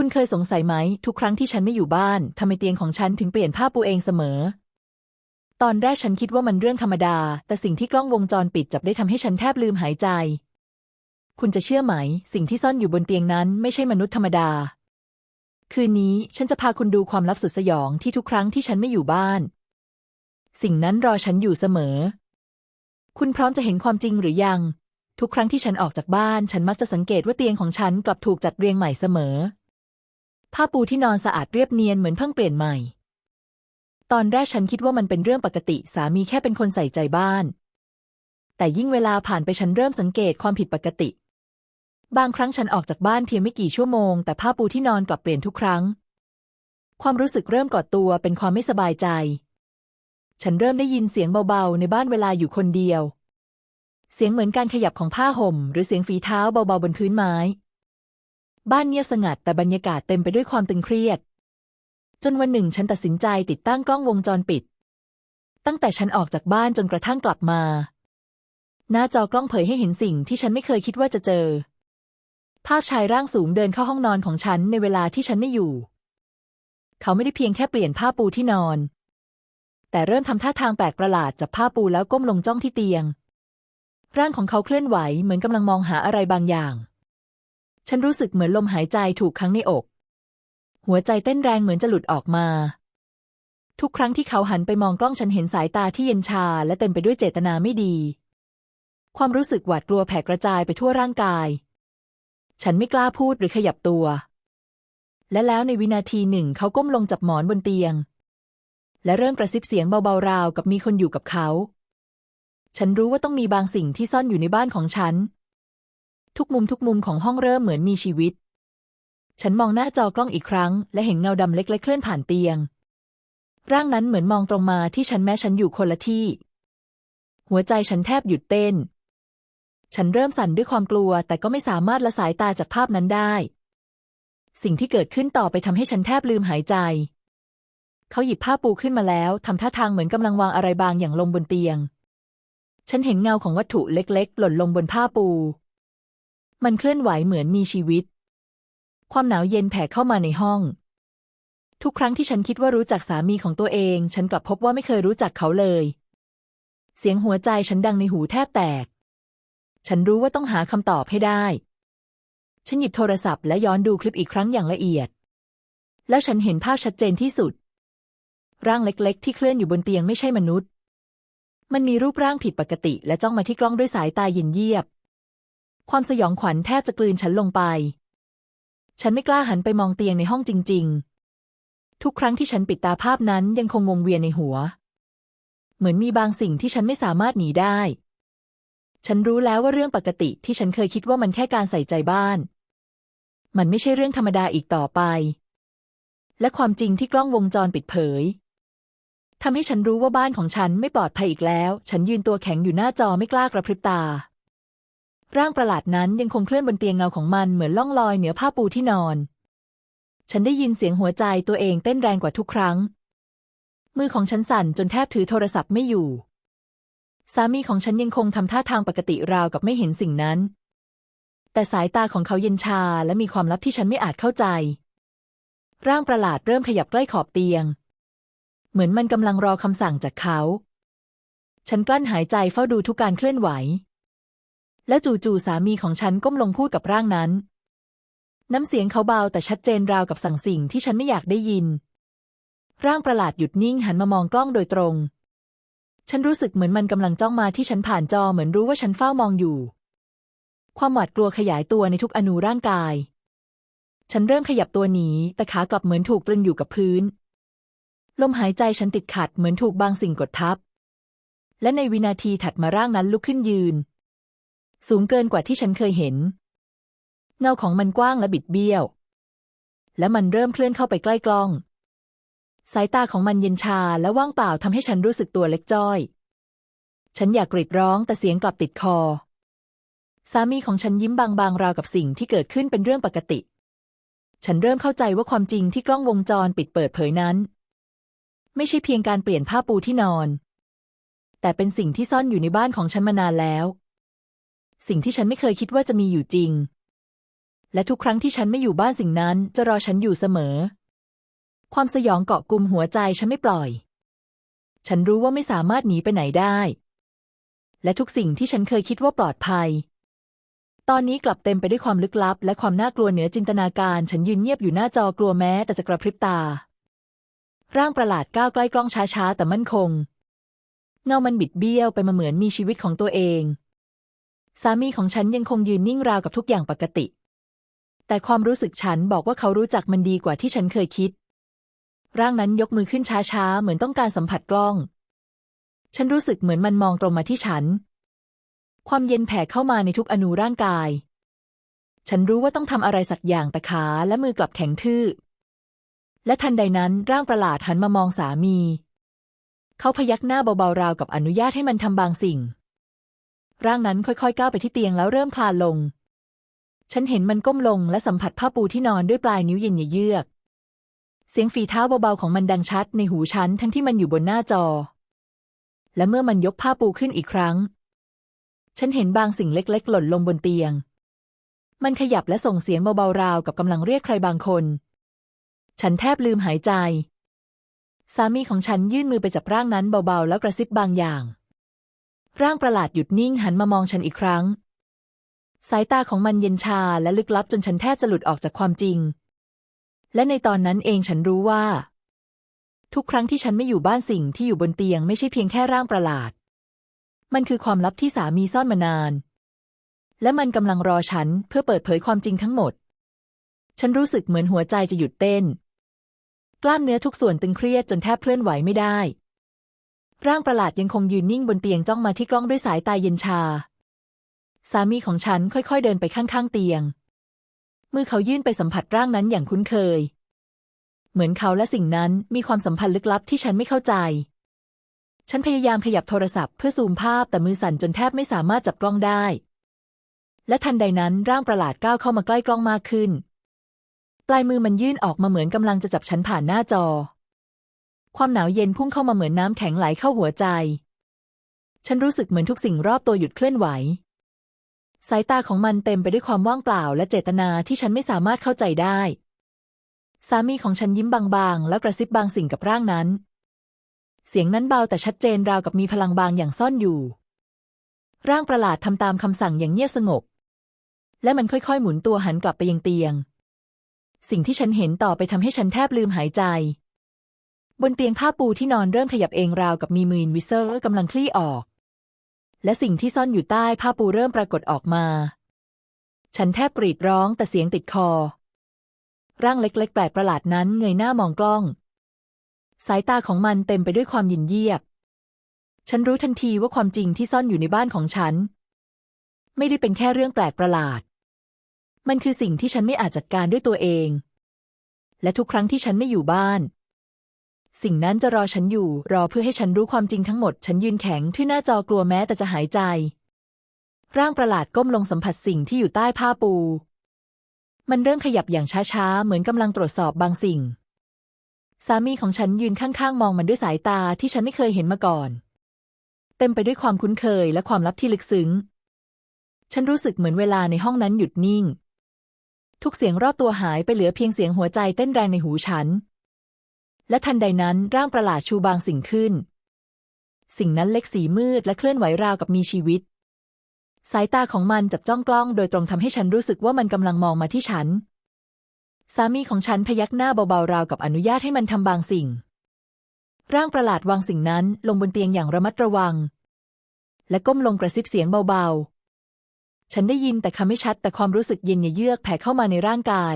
คุณเคยสงสัยไหม ทุกครั้งที่ฉันไม่อยู่บ้านทำไมเตียงของฉันถึงเปลี่ยนผ้าปูเองเสมอ ตอนแรกฉันคิดว่ามันเรื่องธรรมดา แต่สิ่งที่กล้องวงจรปิดจับได้ทำให้ฉันแทบลืมหายใจ คุณจะเชื่อไหม สิ่งที่ซ่อนอยู่บนเตียงนั้นไม่ใช่มนุษย์ธรรมดา คืนนี้ฉันจะพาคุณดูความลับสุดสยองที่ทุกครั้งที่ฉันไม่อยู่บ้าน สิ่งนั้นรอฉันอยู่เสมอ คุณพร้อมจะเห็นความจริงหรือยัง ทุกครั้งที่ฉันออกจากบ้าน ฉันมักจะสังเกตว่าเตียงของฉันกลับถูกจัดเรียงใหม่เสมอ ผ้าปูที่นอนสะอาดเรียบเนียนเหมือนเพิ่งเปลี่ยนใหม่ ตอนแรกฉันคิดว่ามันเป็นเรื่องปกติสามีแค่เป็นคนใส่ใจบ้าน แต่ยิ่งเวลาผ่านไปฉันเริ่มสังเกตความผิดปกติ บางครั้งฉันออกจากบ้านเพียงไม่กี่ชั่วโมง แต่ผ้าปูที่นอนกลับเปลี่ยนทุกครั้ง ความรู้สึกเริ่มก่อตัวเป็นความไม่สบายใจ ฉันเริ่มได้ยินเสียงเบาๆ ในบ้านเวลาอยู่คนเดียว เสียงเหมือนการขยับของผ้าห่ม หรือเสียงฝีเท้าเบาๆบนพื้นไม้ บ้านเงียบสงัดแต่บรรยากาศเต็มไปด้วยความตึงเครียด จนวันหนึ่งฉันตัดสินใจติดตั้งกล้องวงจรปิด ตั้งแต่ฉันออกจากบ้านจนกระทั่งกลับมา หน้าจอกล้องเผยให้เห็นสิ่งที่ฉันไม่เคยคิดว่าจะเจอ ภาพชายร่างสูงเดินเข้าห้องนอนของฉันในเวลาที่ฉันไม่อยู่ เขาไม่ได้เพียงแค่เปลี่ยนผ้าปูที่นอน แต่เริ่มทำท่าทางแปลกประหลาดจับผ้าปูแล้วก้มลงจ้องที่เตียง ร่างของเขาเคลื่อนไหวเหมือนกำลังมองหาอะไรบางอย่าง ฉันรู้สึกเหมือนลมหายใจถูกค้างในอก หัวใจเต้นแรงเหมือนจะหลุดออกมา ทุกครั้งที่เขาหันไปมองกล้องฉันเห็นสายตาที่เย็นชาและเต็มไปด้วยเจตนาไม่ดี ความรู้สึกหวาดกลัวแผ่กระจายไปทั่วร่างกาย ฉันไม่กล้าพูดหรือขยับตัว และแล้วในวินาทีหนึ่งเขาก้มลงจับหมอนบนเตียง และเริ่มกระซิบเสียงเบาๆราวกับมีคนอยู่กับเขา ฉันรู้ว่าต้องมีบางสิ่งที่ซ่อนอยู่ในบ้านของฉัน ทุกมุมทุกมุมของห้องเริ่มเหมือนมีชีวิต ฉันมองหน้าจอกล้องอีกครั้ง และเห็นเงาดำเล็กๆ เคลื่อนผ่านเตียง ร่างนั้นเหมือนมองตรงมาที่ฉันแม้ฉันอยู่คนละที่ หัวใจฉันแทบหยุดเต้น ฉันเริ่มสั่นด้วยความกลัว แต่ก็ไม่สามารถละสายตาจากภาพนั้นได้ สิ่งที่เกิดขึ้นต่อไปทำให้ฉันแทบลืมหายใจ เขาหยิบผ้าปูขึ้นมาแล้วทำท่าทางเหมือนกำลังวางอะไรบางอย่างลงบนเตียงฉันเห็นเงาของวัตถุเล็กๆ หล่นลงบนผ้าปู มันเคลื่อนไหวเหมือนมีชีวิต ความหนาวเย็นแผ่เข้ามาในห้อง ทุกครั้งที่ฉันคิดว่ารู้จักสามีของตัวเอง ฉันกลับพบว่าไม่เคยรู้จักเขาเลย เสียงหัวใจฉันดังในหูแทบแตก ฉันรู้ว่าต้องหาคำตอบให้ได้ ฉันหยิบโทรศัพท์และย้อนดูคลิปอีกครั้งอย่างละเอียด แล้วฉันเห็นภาพชัดเจนที่สุด ร่างเล็กๆ ที่เคลื่อนอยู่บนเตียงไม่ใช่มนุษย์ มันมีรูปร่างผิดปกติและจ้องมาที่กล้องด้วยสายตาเย็นเยียบ ความสยองขวัญแทบจะกลืนฉันลงไป ฉันไม่กล้าหันไปมองเตียงในห้องจริง ๆ ทุกครั้งที่ฉันปิดตาภาพนั้นยังคงวงเวียนในหัว เหมือนมีบางสิ่งที่ฉันไม่สามารถหนีได้ ฉันรู้แล้วว่าเรื่องปกติที่ฉันเคยคิดว่ามันแค่การใส่ใจบ้าน มันไม่ใช่เรื่องธรรมดาอีกต่อไป และความจริงที่กล้องวงจรปิดเผยทำให้ฉันรู้ว่าบ้านของฉันไม่ปลอดภัยอีกแล้ว ฉันยืนตัวแข็งอยู่หน้าจอไม่กล้ากระพริบตา ร่างประหลาดนั้นยังคงเคลื่อนบนเตียงเงาของมันเหมือนล่องลอยเหนือผ้าปูที่นอน ฉันได้ยินเสียงหัวใจตัวเองเต้นแรงกว่าทุกครั้ง มือของฉันสั่นจนแทบถือโทรศัพท์ไม่อยู่ สามีของฉันยังคงทำท่าทางปกติราวกับไม่เห็นสิ่งนั้น แต่สายตาของเขาเย็นชาและมีความลับที่ฉันไม่อาจเข้าใจ ร่างประหลาดเริ่มขยับใกล้ขอบเตียง เหมือนมันกำลังรอคำสั่งจากเขา ฉันกลั้นหายใจเฝ้าดูทุกการเคลื่อนไหว แล้วจู่ๆสามีของฉันก้มลงพูดกับร่างนั้น น้ำเสียงเขาเบาแต่ชัดเจนราวกับสั่งสิ่งที่ฉันไม่อยากได้ยิน ร่างประหลาดหยุดนิ่งหันมามองกล้องโดยตรง ฉันรู้สึกเหมือนมันกำลังจ้องมาที่ฉันผ่านจอเหมือนรู้ว่าฉันเฝ้ามองอยู่ ความหวาดกลัวขยายตัวในทุกอนูร่างกาย ฉันเริ่มขยับตัวหนีแต่ขากลับเหมือนถูกตรึงอยู่กับพื้น ลมหายใจฉันติดขัดเหมือนถูกบางสิ่งกดทับ และในวินาทีถัดมาร่างนั้นลุกขึ้นยืน สูงเกินกว่าที่ฉันเคยเห็น เงาของมันกว้างและบิดเบี้ยว และมันเริ่มเคลื่อนเข้าไปใกล้กล้อง สายตาของมันเย็นชาและว่างเปล่าทำให้ฉันรู้สึกตัวเล็กจ้อย ฉันอยากกรีดร้องแต่เสียงกลับติดคอ สามีของฉันยิ้มบางๆราวกับสิ่งที่เกิดขึ้นเป็นเรื่องปกติ ฉันเริ่มเข้าใจว่าความจริงที่กล้องวงจรปิดเปิดเผยนั้น ไม่ใช่เพียงการเปลี่ยนผ้าปูที่นอน แต่เป็นสิ่งที่ซ่อนอยู่ในบ้านของฉันมานานแล้ว สิ่งที่ฉันไม่เคยคิดว่าจะมีอยู่จริง และทุกครั้งที่ฉันไม่อยู่บ้านสิ่งนั้นจะรอฉันอยู่เสมอ ความสยองเกาะกลุ่มหัวใจฉันไม่ปล่อย ฉันรู้ว่าไม่สามารถหนีไปไหนได้ และทุกสิ่งที่ฉันเคยคิดว่าปลอดภัย ตอนนี้กลับเต็มไปด้วยความลึกลับ และความน่ากลัวเหนือจินตนาการ ฉันยืนเงียบอยู่หน้าจอกลัวแม้แต่จะกระพริบตา ร่างประหลาดก้าวใกล้กล้องช้าๆแต่มั่นคงเงามันบิดเบี้ยวไปมาเหมือนมีชีวิตของตัวเอง สามีของฉันยังคงยืนนิ่งราวกับทุกอย่างปกติ แต่ความรู้สึกฉันบอกว่าเขารู้จักมันดีกว่าที่ฉันเคยคิด ร่างนั้นยกมือขึ้นช้าๆ เหมือนต้องการสัมผัสกล้อง ฉันรู้สึกเหมือนมันมองตรงมาที่ฉัน ความเย็นแผ่เข้ามาในทุกอนูร่างกาย ฉันรู้ว่าต้องทำอะไรสักอย่างแต่ขาและมือกลับแข็งทื่อ และทันใดนั้นร่างประหลาดหันมามองสามี เขาพยักหน้าเบาๆราวกับอนุญาตให้มันทำบางสิ่ง ร่างนั้นค่อยๆก้าวไปที่เตียงแล้วเริ่มคลานลง ฉันเห็นมันก้มลงและสัมผัสผ้าปูที่นอนด้วยปลายนิ้วเย็นเยือก เสียงฝีเท้าเบาๆของมันดังชัดในหูฉันทั้งที่มันอยู่บนหน้าจอ และเมื่อมันยกผ้าปูขึ้นอีกครั้ง ฉันเห็นบางสิ่งเล็กๆ หล่นลงบนเตียง มันขยับและส่งเสียงเบาๆราวกับกำลังเรียกใครบางคน ฉันแทบลืมหายใจ สามีของฉันยื่นมือไปจับร่างนั้นเบาๆ แล้วกระซิบบางอย่าง ร่างประหลาดหยุดนิ่งหันมามองฉันอีกครั้ง สายตาของมันเย็นชาและลึกลับจนฉันแทบจะหลุดออกจากความจริง และในตอนนั้นเองฉันรู้ว่า ทุกครั้งที่ฉันไม่อยู่บ้านสิ่งที่อยู่บนเตียงไม่ใช่เพียงแค่ร่างประหลาด มันคือความลับที่สามีซ่อนมานาน และมันกำลังรอฉันเพื่อเปิดเผยความจริงทั้งหมด ฉันรู้สึกเหมือนหัวใจจะหยุดเต้น กล้ามเนื้อทุกส่วนตึงเครียดจนแทบเคลื่อนไหวไม่ได้ ร่างประหลาดยังคงยืนนิ่งบนเตียงจ้องมาที่กล้องด้วยสายตาเย็นชา สามีของฉันค่อยๆเดินไปข้างๆเตียง มือเขายื่นไปสัมผัสร่างนั้นอย่างคุ้นเคย เหมือนเขาและสิ่งนั้นมีความสัมพันธ์ลึกลับที่ฉันไม่เข้าใจ ฉันพยายามขยับโทรศัพท์เพื่อซูมภาพแต่มือสั่นจนแทบไม่สามารถจับกล้องได้ และทันใดนั้นร่างประหลาดก้าวเข้ามาใกล้กล้องมากขึ้น ปลายมือมันยื่นออกมาเหมือนกำลังจะจับฉันผ่านหน้าจอ ความหนาวเย็นพุ่งเข้ามาเหมือนน้ำแข็งไหลเข้าหัวใจ ฉันรู้สึกเหมือนทุกสิ่งรอบตัวหยุดเคลื่อนไหว สายตาของมันเต็มไปด้วยความว่างเปล่าและเจตนาที่ฉันไม่สามารถเข้าใจได้ สามีของฉันยิ้มบางๆ แล้วกระซิบบางสิ่งกับร่างนั้น เสียงนั้นเบาแต่ชัดเจนราวกับมีพลังบางอย่างซ่อนอยู่ ร่างประหลาดทำตามคำสั่งอย่างเงียบสงบ และมันค่อยๆ หมุนตัวหันกลับไปยังเตียง สิ่งที่ฉันเห็นต่อไปทำให้ฉันแทบลืมหายใจ บนเตียงผ้าปูที่นอนเริ่มขยับเองราวกับมีมือวิเซอร์กำลังคลี่ออก และสิ่งที่ซ่อนอยู่ใต้ผ้าปูเริ่มปรากฏออกมา ฉันแทบกรีดร้องแต่เสียงติดคอ ร่างเล็กๆ แปลกประหลาดนั้นเงยหน้ามองกล้อง สายตาของมันเต็มไปด้วยความยินเยียบ ฉันรู้ทันทีว่าความจริงที่ซ่อนอยู่ในบ้านของฉัน ไม่ได้เป็นแค่เรื่องแปลกประหลาด มันคือสิ่งที่ฉันไม่อาจจัดการด้วยตัวเอง และทุกครั้งที่ฉันไม่อยู่บ้าน สิ่งนั้นจะรอฉันอยู่ รอเพื่อให้ฉันรู้ความจริงทั้งหมด ฉันยืนแข็งที่หน้าจอกลัวแม้แต่จะหายใจ ร่างประหลาดก้มลงสัมผัสสิ่งที่อยู่ใต้ผ้าปู มันเริ่มขยับอย่างช้าๆ เหมือนกำลังตรวจสอบบางสิ่ง สามีของฉันยืนข้างๆ มองมันด้วยสายตาที่ฉันไม่เคยเห็นมาก่อน เต็มไปด้วยความคุ้นเคยและความลับที่ลึกซึ้ง ฉันรู้สึกเหมือนเวลาในห้องนั้นหยุดนิ่ง ทุกเสียงรอบตัวหายไปเหลือเพียงเสียงหัวใจเต้นแรงในหูฉัน และทันใดนั้นร่างประหลาดชูบางสิ่งขึ้น สิ่งนั้นเล็กสีมืดและเคลื่อนไหวราวกับมีชีวิต สายตาของมันจับจ้องกล้องโดยตรงทำให้ฉันรู้สึกว่ามันกำลังมองมาที่ฉัน สามีของฉันพยักหน้าเบาๆราวกับอนุญาตให้มันทำบางสิ่ง ร่างประหลาดวางสิ่งนั้นลงบนเตียงอย่างระมัดระวัง และก้มลงกระซิบเสียงเบาๆ ฉันได้ยินแต่คำไม่ชัดแต่ความรู้สึกเย็นเยือกแผ่เข้ามาในร่างกาย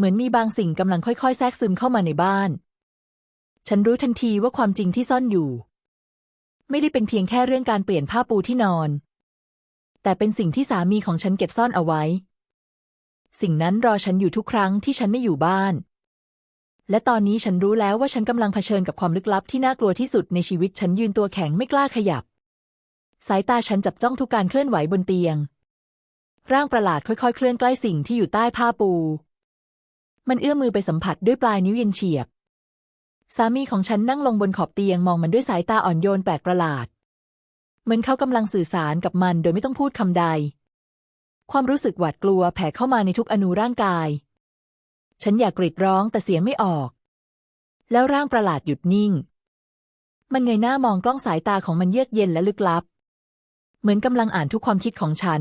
เหมือนมีบางสิ่งกำลังค่อยๆ แทรกซึมเข้ามาในบ้าน ฉันรู้ทันทีว่าความจริงที่ซ่อนอยู่ ไม่ได้เป็นเพียงแค่เรื่องการเปลี่ยนผ้าปูที่นอน แต่เป็นสิ่งที่สามีของฉันเก็บซ่อนเอาไว้ สิ่งนั้นรอฉันอยู่ทุกครั้งที่ฉันไม่อยู่บ้าน และตอนนี้ฉันรู้แล้วว่าฉันกำลังเผชิญกับความลึกลับที่น่ากลัวที่สุดในชีวิตฉันยืนตัวแข็งไม่กล้าขยับ สายตาฉันจับจ้องทุกการเคลื่อนไหวบนเตียง ร่างประหลาดค่อยๆ เคลื่อนใกล้สิ่งที่อยู่ใต้ผ้าปู มันเอื้อมมือไปสัมผัสด้วยปลายนิ้วเย็นเฉียบ สามีของฉันนั่งลงบนขอบเตียงมองมันด้วยสายตาอ่อนโยนแปลกประหลาด เหมือนเขากำลังสื่อสารกับมันโดยไม่ต้องพูดคำใด ความรู้สึกหวาดกลัวแผ่เข้ามาในทุกอนูร่างกาย ฉันอยากกรีดร้องแต่เสียงไม่ออก แล้วร่างประหลาดหยุดนิ่ง มันเงยหน้ามองกล้องสายตาของมันเยือกเย็นและลึกลับ เหมือนกำลังอ่านทุกความคิดของฉัน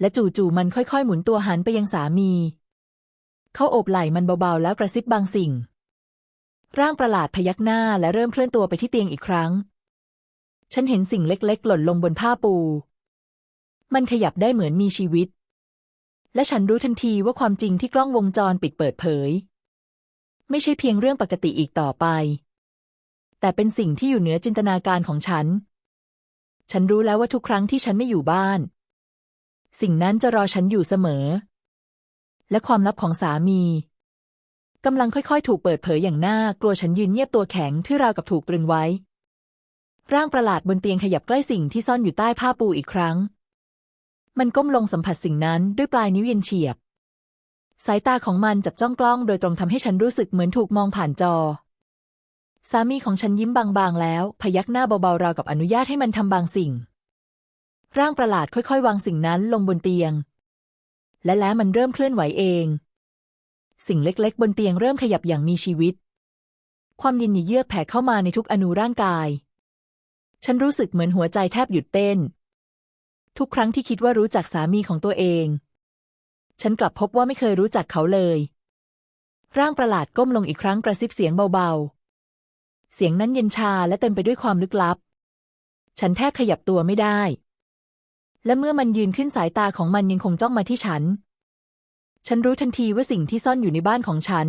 และจู่ๆมันค่อยๆ หมุนตัวหันไปยังสามี เขาโอบไหล่มันเบาๆ แล้วกระซิบบางสิ่ง ร่างประหลาดพยักหน้าและเริ่มเคลื่อนตัวไปที่เตียงอีกครั้ง ฉันเห็นสิ่งเล็กๆ หล่นลงบนผ้าปู มันขยับได้เหมือนมีชีวิต และฉันรู้ทันทีว่าความจริงที่กล้องวงจรปิดเปิดเผย ไม่ใช่เพียงเรื่องปกติอีกต่อไป แต่เป็นสิ่งที่อยู่เหนือจินตนาการของฉัน ฉันรู้แล้วว่าทุกครั้งที่ฉันไม่อยู่บ้าน สิ่งนั้นจะรอฉันอยู่เสมอ และความลับของสามีกำลังค่อยๆ ถูกเปิดเผยอย่างน่ากลัวฉันยืนเงียบตัวแข็งที่ราวกับถูกตรึงไว้ ร่างประหลาดบนเตียงขยับใกล้สิ่งที่ซ่อนอยู่ใต้ผ้าปูอีกครั้ง มันก้มลงสัมผัสสิ่งนั้นด้วยปลายนิ้วเย็นเฉียบ สายตาของมันจับจ้องกล้องโดยตรงทำให้ฉันรู้สึกเหมือนถูกมองผ่านจอ สามีของฉันยิ้มบางๆ แล้ว พยักหน้าเบาๆราวกับอนุญาตให้มันทำบางสิ่ง ร่างประหลาดค่อยๆ วางสิ่งนั้นลงบนเตียง และแล้วมันเริ่มเคลื่อนไหวเอง สิ่งเล็กๆ บนเตียงเริ่มขยับอย่างมีชีวิต ความย็นเยือกแผ่เข้ามาในทุกอนูร่างกาย ฉันรู้สึกเหมือนหัวใจแทบหยุดเต้น ทุกครั้งที่คิดว่ารู้จักสามีของตัวเอง ฉันกลับพบว่าไม่เคยรู้จักเขาเลย ร่างประหลาดก้มลงอีกครั้งกระซิบเสียงเบาๆ เสียงนั้นเย็นชาและเต็มไปด้วยความลึกลับ ฉันแทบขยับตัวไม่ได้ และเมื่อมันยืนขึ้นสายตาของมันยังคงจ้องมาที่ฉัน ฉันรู้ทันทีว่าสิ่งที่ซ่อนอยู่ในบ้านของฉัน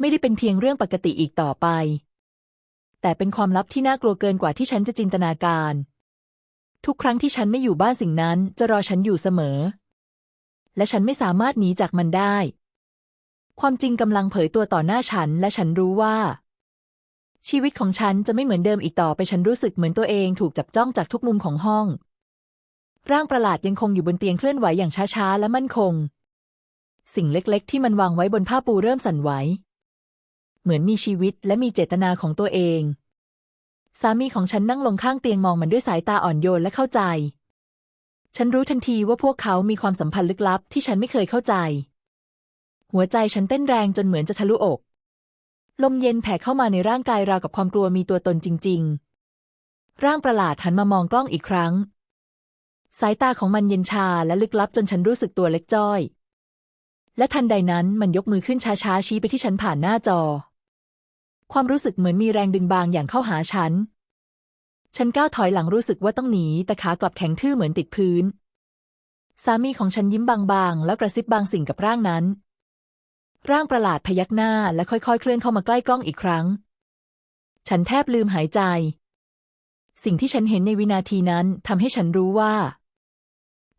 ไม่ได้เป็นเพียงเรื่องปกติอีกต่อไป แต่เป็นความลับที่น่ากลัวเกินกว่าที่ฉันจะจินตนาการ ทุกครั้งที่ฉันไม่อยู่บ้านสิ่งนั้นจะรอฉันอยู่เสมอ และฉันไม่สามารถหนีจากมันได้ ความจริงกำลังเผยตัวต่อหน้าฉันและฉันรู้ว่าชีวิตของฉันจะไม่เหมือนเดิมอีกต่อไปฉันรู้สึกเหมือนตัวเองถูกจับจ้องจากทุกมุมของห้อง ร่างประหลาดยังคงอยู่บนเตียงเคลื่อนไหวอย่างช้าๆ และมั่นคง สิ่งเล็กๆ ที่มันวางไว้บนผ้าปูเริ่มสั่นไหว เหมือนมีชีวิตและมีเจตนาของตัวเอง สามีของฉันนั่งลงข้างเตียงมองมันด้วยสายตาอ่อนโยนและเข้าใจ ฉันรู้ทันทีว่าพวกเขามีความสัมพันธ์ลึกลับที่ฉันไม่เคยเข้าใจ หัวใจฉันเต้นแรงจนเหมือนจะทะลุอก ลมเย็นแผ่เข้ามาในร่างกายราวกับความกลัวมีตัวตนจริง ๆ ร่างประหลาดหันมามองกล้องอีกครั้ง สายตาของมันเย็นชาและลึกลับจนฉันรู้สึกตัวเล็กจ้อย และทันใดนั้นมันยกมือขึ้นช้าๆชี้ไปที่ฉันผ่านหน้าจอ ความรู้สึกเหมือนมีแรงดึงบางอย่างเข้าหาฉัน ฉันก้าวถอยหลังรู้สึกว่าต้องหนีแต่ขากลับแข็งทื่อเหมือนติดพื้น สามีของฉันยิ้มบางๆ แล้วกระซิบบางสิ่งกับร่างนั้น ร่างประหลาดพยักหน้าและค่อยๆ เคลื่อนเข้ามาใกล้กล้องอีกครั้ง ฉันแทบลืมหายใจสิ่งที่ฉันเห็นในวินาทีนั้นทำให้ฉันรู้ว่า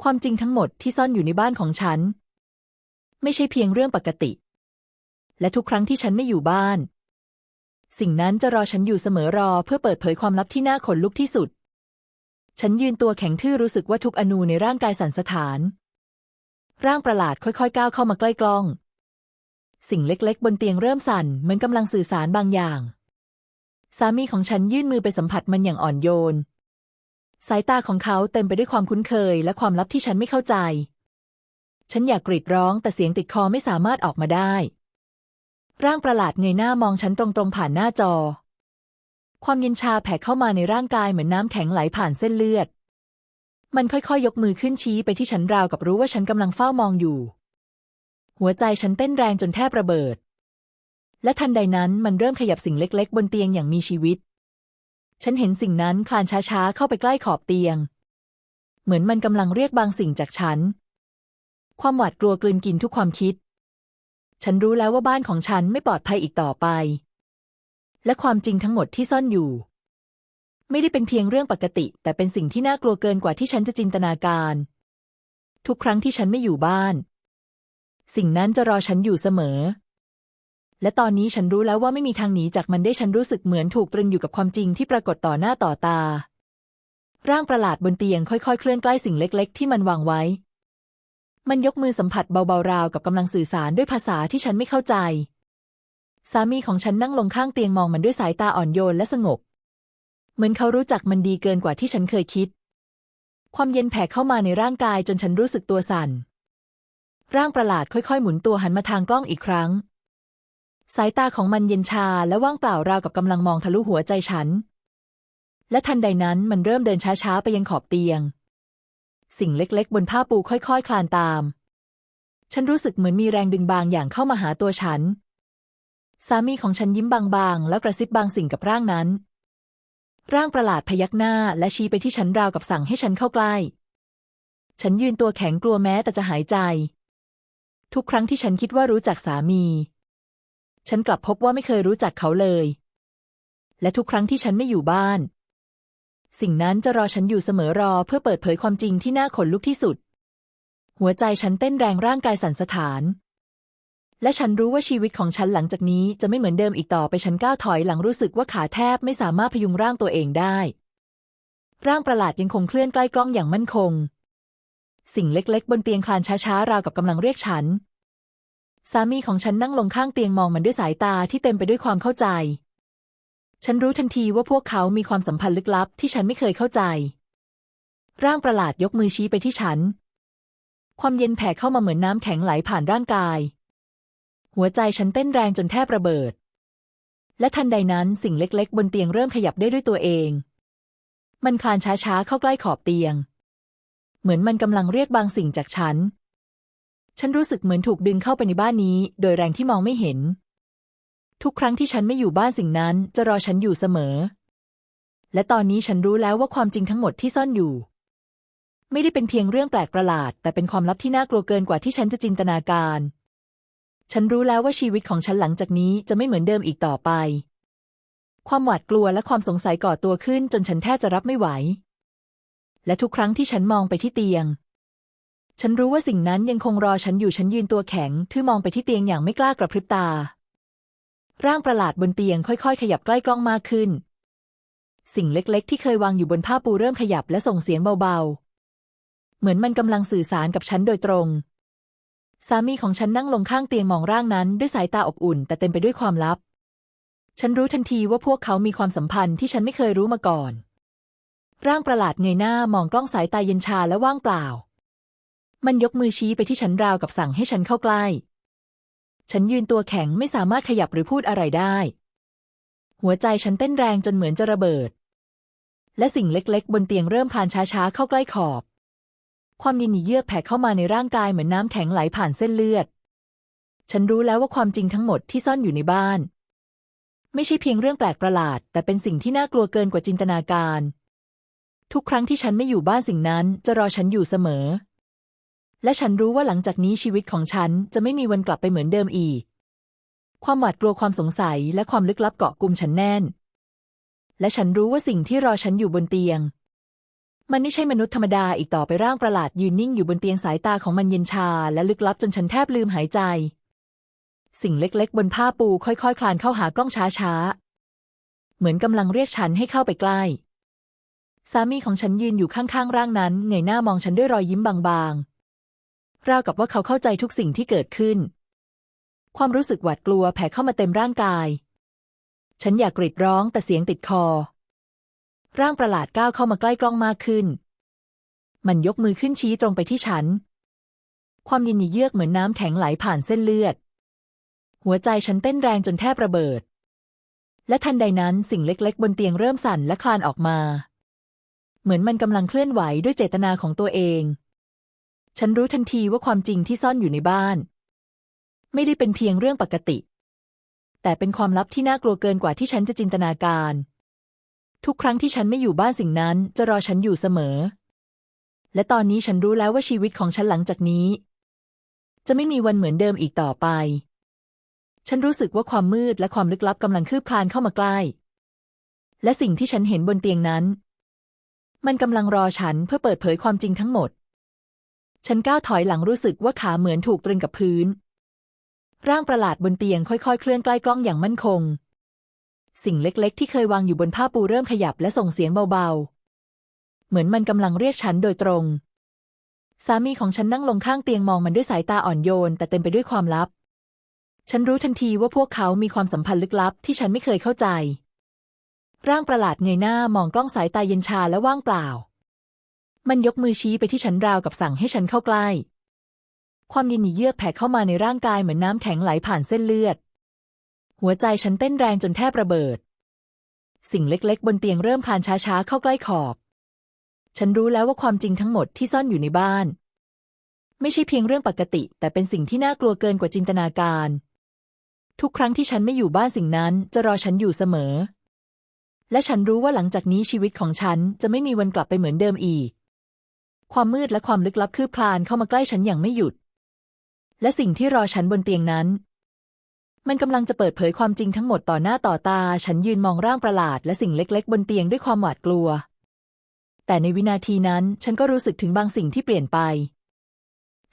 ความจริงทั้งหมดที่ซ่อนอยู่ในบ้านของฉัน ไม่ใช่เพียงเรื่องปกติ และทุกครั้งที่ฉันไม่อยู่บ้าน สิ่งนั้นจะรอฉันอยู่เสมอรอเพื่อเปิดเผยความลับที่น่าขนลุกที่สุด ฉันยืนตัวแข็งทื่อรู้สึกว่าทุกอนูในร่างกายสั่นสะท้าน ร่างประหลาดค่อยๆ ก้าวเข้ามาใกล้กล้อง สิ่งเล็กๆ บนเตียงเริ่มสั่นเหมือนกำลังสื่อสารบางอย่าง สามีของฉันยื่นมือไปสัมผัสมันอย่างอ่อนโยน สายตาของเขาเต็มไปด้วยความคุ้นเคย และความลับที่ฉันไม่เข้าใจ ฉันอยากกรีดร้องแต่เสียงติดคอไม่สามารถออกมาได้ ร่างประหลาดเงยหน้ามองฉันตรงๆผ่านหน้าจอ ความเย็นชาแผ่เข้ามาในร่างกายเหมือนน้ำแข็งไหลผ่านเส้นเลือด มันค่อยๆยกมือขึ้นชี้ไปที่ฉันราวกับรู้ว่าฉันกำลังเฝ้ามองอยู่ หัวใจฉันเต้นแรงจนแทบระเบิด และทันใดนั้นมันเริ่มขยับสิ่งเล็ก ๆ บนเตียงอย่างมีชีวิต ฉันเห็นสิ่งนั้นคลานช้าๆ เข้าไปใกล้ขอบเตียง เหมือนมันกำลังเรียกบางสิ่งจากฉัน ความหวาดกลัวกลืนกินทุกความคิด ฉันรู้แล้วว่าบ้านของฉันไม่ปลอดภัยอีกต่อไป และความจริงทั้งหมดที่ซ่อนอยู่ ไม่ได้เป็นเพียงเรื่องปกติ แต่เป็นสิ่งที่น่ากลัวเกินกว่าที่ฉันจะจินตนาการ ทุกครั้งที่ฉันไม่อยู่บ้าน สิ่งนั้นจะรอฉันอยู่เสมอ และตอนนี้ฉันรู้แล้วว่าไม่มีทางหนีจากมันได้ฉันรู้สึกเหมือนถูกตรึงอยู่กับความจริงที่ปรากฏต่อหน้าต่อตา ร่างประหลาดบนเตียงค่อยๆ เคลื่อนใกล้สิ่งเล็ก ๆ ที่มันวางไว้ มันยกมือสัมผัสเบาๆราวกับกำลังสื่อสารด้วยภาษาที่ฉันไม่เข้าใจ สามีของฉันนั่งลงข้างเตียงมองมันด้วยสายตาอ่อนโยนและสงบ เหมือนเขารู้จักมันดีเกินกว่าที่ฉันเคยคิด ความเย็นแผ่เข้ามาในร่างกายจนฉันรู้สึกตัวสั่น ร่างประหลาดค่อยๆ หมุนตัวหันมาทางกล้องอีกครั้ง สายตาของมันเย็นชาและว่างเปล่าราวกับกำลังมองทะลุหัวใจฉัน และทันใดนั้นมันเริ่มเดินช้าๆไปยังขอบเตียง สิ่งเล็กๆ บนผ้าปูค่อยๆ คลานตาม ฉันรู้สึกเหมือนมีแรงดึงบางอย่างเข้ามาหาตัวฉัน สามีของฉันยิ้มบางๆ แล้วกระซิบบางสิ่งกับร่างนั้น ร่างประหลาดพยักหน้าและชี้ไปที่ฉันราวกับสั่งให้ฉันเข้าใกล้ ฉันยืนตัวแข็งกลัวแม้แต่จะหายใจ ทุกครั้งที่ฉันคิดว่ารู้จักสามี ฉันกลับพบว่าไม่เคยรู้จักเขาเลย และทุกครั้งที่ฉันไม่อยู่บ้าน สิ่งนั้นจะรอฉันอยู่เสมอรอเพื่อเปิดเผยความจริงที่น่าขนลุกที่สุด หัวใจฉันเต้นแรงร่างกายสั่นสะท้าน และฉันรู้ว่าชีวิตของฉันหลังจากนี้จะไม่เหมือนเดิมอีกต่อไปฉันก้าวถอยหลังรู้สึกว่าขาแทบไม่สามารถพยุงร่างตัวเองได้ ร่างประหลาดยังคงเคลื่อนใกล้กล้องอย่างมั่นคง สิ่งเล็กๆ บนเตียงคลานช้าๆราวกับกำลังเรียกฉัน สามีของฉันนั่งลงข้างเตียงมองมันด้วยสายตาที่เต็มไปด้วยความเข้าใจ ฉันรู้ทันทีว่าพวกเขามีความสัมพันธ์ลึกลับที่ฉันไม่เคยเข้าใจ ร่างประหลาดยกมือชี้ไปที่ฉัน ความเย็นแผ่เข้ามาเหมือนน้ำแข็งไหลผ่านร่างกาย หัวใจฉันเต้นแรงจนแทบระเบิด และทันใดนั้นสิ่งเล็กๆ บนเตียงเริ่มขยับได้ด้วยตัวเอง มันคลานช้าๆเข้าใกล้ขอบเตียง เหมือนมันกำลังเรียกบางสิ่งจากฉัน ฉันรู้สึกเหมือนถูกดึงเข้าไปในบ้านนี้ โดยแรงที่มองไม่เห็น ทุกครั้งที่ฉันไม่อยู่บ้านสิ่งนั้นจะรอฉันอยู่เสมอ และตอนนี้ฉันรู้แล้วว่าความจริงทั้งหมดที่ซ่อนอยู่ ไม่ได้เป็นเพียงเรื่องแปลกประหลาด แต่เป็นความลับที่น่ากลัวเกินกว่าที่ฉันจะจินตนาการ ฉันรู้แล้วว่าชีวิตของฉันหลังจากนี้จะไม่เหมือนเดิมอีกต่อไป ความหวาดกลัวและความสงสัยก่อตัวขึ้นจนฉันแทบจะรับไม่ไหว และทุกครั้งที่ฉันมองไปที่เตียง ฉันรู้ว่าสิ่งนั้นยังคงรอฉันอยู่ฉันยืนตัวแข็งทื่อมองไปที่เตียงอย่างไม่กล้ากระพริบตา ร่างประหลาดบนเตียงค่อยๆ ขยับใกล้กล้องมากขึ้น สิ่งเล็กๆ ที่เคยวางอยู่บนผ้าปูเริ่มขยับและส่งเสียงเบาๆ เหมือนมันกำลังสื่อสารกับฉันโดยตรง สามีของฉันนั่งลงข้างเตียงมองร่างนั้นด้วยสายตาอบอุ่น แต่เต็มไปด้วยความลับ ฉันรู้ทันทีว่าพวกเขามีความสัมพันธ์ที่ฉันไม่เคยรู้มาก่อน ร่างประหลาดเงยหน้ามองกล้องสายตาเย็นชาและว่างเปล่า มันยกมือชี้ไปที่ฉันราวกับสั่งให้ฉันเข้าใกล้ ฉันยืนตัวแข็งไม่สามารถขยับหรือพูดอะไรได้ หัวใจฉันเต้นแรงจนเหมือนจะระเบิด และสิ่งเล็กๆ บนเตียงเริ่มผ่านช้าๆเข้าใกล้ขอบ ความเย็นเยือกแผ่เข้ามาในร่างกายเหมือนน้ำแข็งไหลผ่านเส้นเลือด ฉันรู้แล้วว่าความจริงทั้งหมดที่ซ่อนอยู่ในบ้าน ไม่ใช่เพียงเรื่องแปลกประหลาด แต่เป็นสิ่งที่น่ากลัวเกินกว่าจินตนาการ ทุกครั้งที่ฉันไม่อยู่บ้านสิ่งนั้นจะรอฉันอยู่เสมอ และฉันรู้ว่าหลังจากนี้ชีวิตของฉันจะไม่มีวันกลับไปเหมือนเดิมอีก ความหวาดกลัวความสงสัยและความลึกลับเกาะกลุ่มฉันแน่น และฉันรู้ว่าสิ่งที่รอฉันอยู่บนเตียง มันไม่ใช่มนุษย์ธรรมดาอีกต่อไปร่างประหลาดยืนนิ่งอยู่บนเตียงสายตาของมันเย็นชา และลึกลับจนฉันแทบลืมหายใจ สิ่งเล็กๆ บนผ้าปูค่อยๆ คลานเข้าหากล้องช้าๆ เหมือนกำลังเรียกฉันให้เข้าไปใกล้สามีของฉันยืนอยู่ข้างๆ ร่างนั้นเงยหน้ามองฉันด้วยรอยยิ้มบางๆ ราวกับว่าเขาเข้าใจทุกสิ่งที่เกิดขึ้น ความรู้สึกหวาดกลัวแผ่เข้ามาเต็มร่างกาย ฉันอยากกรีดร้องแต่เสียงติดคอ ร่างประหลาดก้าวเข้ามาใกล้กล้องมากขึ้น มันยกมือขึ้นชี้ตรงไปที่ฉัน ความเย็นเยือกเหมือนน้ำแข็งไหลผ่านเส้นเลือด หัวใจฉันเต้นแรงจนแทบระเบิด และทันใดนั้นสิ่งเล็ก ๆ บนเตียงเริ่มสั่นและคลานออกมา เหมือนมันกำลังเคลื่อนไหวด้วยเจตนาของตัวเอง ฉันรู้ทันทีว่าความจริงที่ซ่อนอยู่ในบ้าน ไม่ได้เป็นเพียงเรื่องปกติ แต่เป็นความลับที่น่ากลัวเกินกว่าที่ฉันจะจินตนาการ ทุกครั้งที่ฉันไม่อยู่บ้านสิ่งนั้นจะรอฉันอยู่เสมอ และตอนนี้ฉันรู้แล้วว่าชีวิตของฉันหลังจากนี้ จะไม่มีวันเหมือนเดิมอีกต่อไป ฉันรู้สึกว่าความมืดและความลึกลับกำลังคืบคลานเข้ามาใกล้ และสิ่งที่ฉันเห็นบนเตียงนั้น มันกำลังรอฉันเพื่อเปิดเผยความจริงทั้งหมด ฉันก้าวถอยหลังรู้สึกว่าขาเหมือนถูกตรึงกับพื้น ร่างประหลาดบนเตียงค่อยๆ เคลื่อนใกล้กล้องอย่างมั่นคง สิ่งเล็กๆ ที่เคยวางอยู่บนผ้าปูเริ่มขยับและส่งเสียงเบาๆ เหมือนมันกำลังเรียกฉันโดยตรง สามีของฉันนั่งลงข้างเตียงมองมันด้วยสายตาอ่อนโยน แต่เต็มไปด้วยความลับ ฉันรู้ทันทีว่าพวกเขามีความสัมพันธ์ลึกลับที่ฉันไม่เคยเข้าใจ ร่างประหลาดเงยหน้ามองกล้องสายตาเย็นชาและว่างเปล่า มันยกมือชี้ไปที่ฉันราวกับสั่งให้ฉันเข้าใกล้ ความเย็นเยือกแผ่เข้ามาในร่างกายเหมือนน้ำแข็งไหลผ่านเส้นเลือด หัวใจฉันเต้นแรงจนแทบระเบิด สิ่งเล็กๆ บนเตียงเริ่มคลานช้าๆ เข้าใกล้ขอบ ฉันรู้แล้วว่าความจริงทั้งหมดที่ซ่อนอยู่ในบ้าน ไม่ใช่เพียงเรื่องปกติ แต่เป็นสิ่งที่น่ากลัวเกินกว่าจินตนาการ ทุกครั้งที่ฉันไม่อยู่บ้านสิ่งนั้นจะรอฉันอยู่เสมอ และฉันรู้ว่าหลังจากนี้ชีวิตของฉันจะไม่มีวันกลับไปเหมือนเดิมอีก ความมืดและความลึกลับคืบคลานเข้ามาใกล้ฉันอย่างไม่หยุด และสิ่งที่รอฉันบนเตียงนั้น มันกำลังจะเปิดเผยความจริงทั้งหมดต่อหน้าต่อตา ฉันยืนมองร่างประหลาดและสิ่งเล็ก ๆ บนเตียงด้วยความหวาดกลัว แต่ในวินาทีนั้นฉันก็รู้สึกถึงบางสิ่งที่เปลี่ยนไป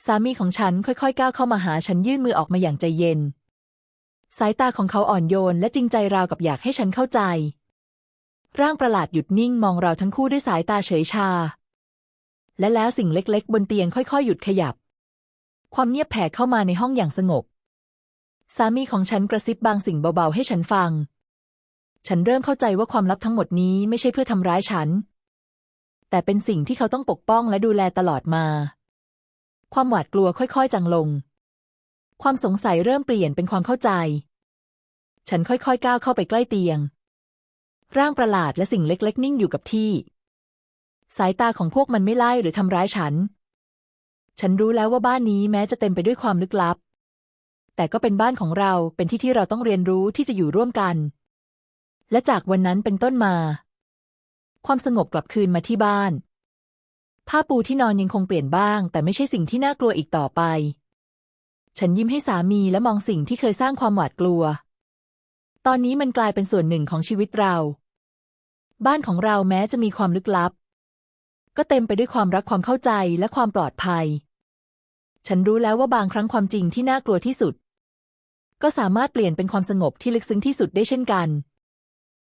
สามีของฉันค่อยๆ ก้าวเข้ามาหาฉันยื่นมือออกมาอย่างใจเย็น สายตาของเขาอ่อนโยนและจริงใจราวกับอยากให้ฉันเข้าใจ ร่างประหลาดหยุดนิ่งมองเราทั้งคู่ด้วยสายตาเฉยชา และแล้วสิ่งเล็กๆ บนเตียงค่อยๆ หยุดขยับ ความเงียบแผ่เข้ามาในห้องอย่างสงบ สามีของฉันกระซิบบางสิ่งเบาๆ ให้ฉันฟัง ฉันเริ่มเข้าใจว่าความลับทั้งหมดนี้ไม่ใช่เพื่อทำร้ายฉัน แต่เป็นสิ่งที่เขาต้องปกป้องและดูแลตลอดมา ความหวาดกลัวค่อยๆ จางลง ความสงสัยเริ่มเปลี่ยนเป็นความเข้าใจ ฉันค่อยๆ ก้าวเข้าไปใกล้เตียง ร่างประหลาดและสิ่งเล็กๆ นิ่งอยู่กับที่ สายตาของพวกมันไม่ไล่หรือทำร้ายฉัน ฉันรู้แล้วว่าบ้านนี้แม้จะเต็มไปด้วยความลึกลับ แต่ก็เป็นบ้านของเราเป็นที่ที่เราต้องเรียนรู้ที่จะอยู่ร่วมกัน และจากวันนั้นเป็นต้นมา ความสงบกลับคืนมาที่บ้าน ผ้าปูที่นอนยังคงเปลี่ยนบ้าง แต่ไม่ใช่สิ่งที่น่ากลัวอีกต่อไป ฉันยิ้มให้สามีและมองสิ่งที่เคยสร้างความหวาดกลัว ตอนนี้มันกลายเป็นส่วนหนึ่งของชีวิตเราบ้านของเราแม้จะมีความลึกลับ ก็เต็มไปด้วยความรักความเข้าใจและความปลอดภัย ฉันรู้แล้วว่าบางครั้งความจริงที่น่ากลัวที่สุด ก็สามารถเปลี่ยนเป็นความสงบที่ลึกซึ้งที่สุดได้เช่นกัน